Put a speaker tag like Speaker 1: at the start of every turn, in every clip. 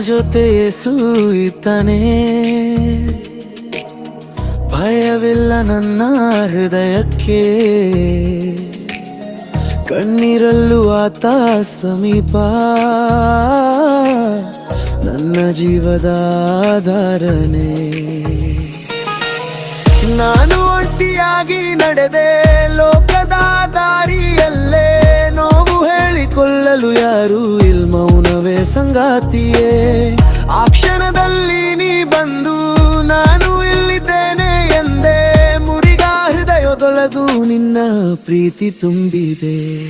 Speaker 1: ಜೊತೆ ಯೇಸು ಭಯವಿಲ್ಲ ನನ್ನ ಹೃದಯಕ್ಕೆ. ಕಣ್ಣೀರಲ್ಲೂ ಆತ ಸಮೀಪ. ನನ್ನ ಜೀವದ ಧಾರಣೆ ನಾನು ಒಂಟಿಯಾಗಿ ನಡೆದೆ ಲೋಕದ ದಾರಿಯಲ್ಲೇ. ನೋವು ಹೇಳಿಕೊಳ್ಳಲು ಯಾರು ಇಲ್ ಮೌನವೇ ಸಂಗಾತಿಯೇ? ಆ ಕ್ಷಣದಲ್ಲಿ ನೀ ಬಂದು ನಾನು ಇಲ್ಲಿದ್ದೇನೆ ಎಂದೇ. ಮುರಿದ ಹೃದಯದೊಳದು ನಿನ್ನ ಪ್ರೀತಿ ತುಂಬಿದೆ.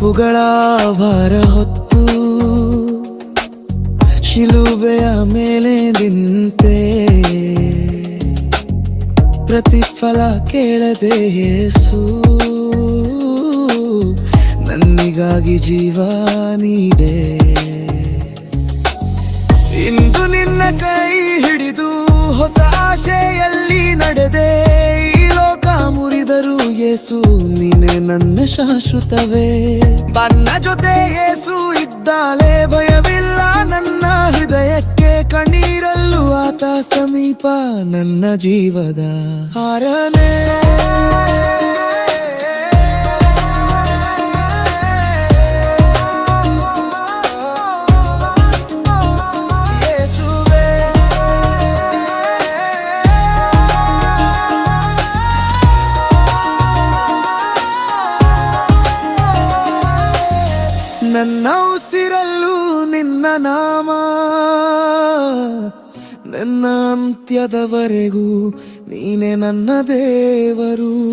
Speaker 1: ತಪ್ಪುಗಳ ಭಾರ ಹೊತ್ತು ಶಿಲುಬೆಯ ಮೇಲೆ ನಿಂತೆ. ಪ್ರತಿಫಲ ಕೇಳದೆ ಯೇಸು ನನ್ನಿಗಾಗಿ ಜೀವ ನೀಡೆ. ಇಂದು ನಿನ್ನ ಕೈ ಹಿಡಿದು ಹೊಸ ಆಶೆಯಲ್ಲಿ ನಡೆದೆ. ಈ ಲೋಕ ಮುರಿದರು ಯೇಸು ನೀನೆ ನನ್ನ ಶಾಶ್ವತವೇ. ಬನ್ನ ಜೊತೆ ಏಸು ಇದ್ದಾಳೆ, ಭಯವಿಲ್ಲ ನನ್ನ ಹೃದಯಕ್ಕೆ ಕಣ್ಣೀರಲ್ಲೂ ಆತ ಸಮೀಪ ನನ್ನ ಜೀವದ ಹಾರನೇ. ನನ್ನ ಉಸಿರಲ್ಲೂ ನಿನ್ನ ನಾಮ. ನನ್ನ ಅಂತ್ಯದವರೆಗೂ ನೀನೆ ನನ್ನ ದೇವರು.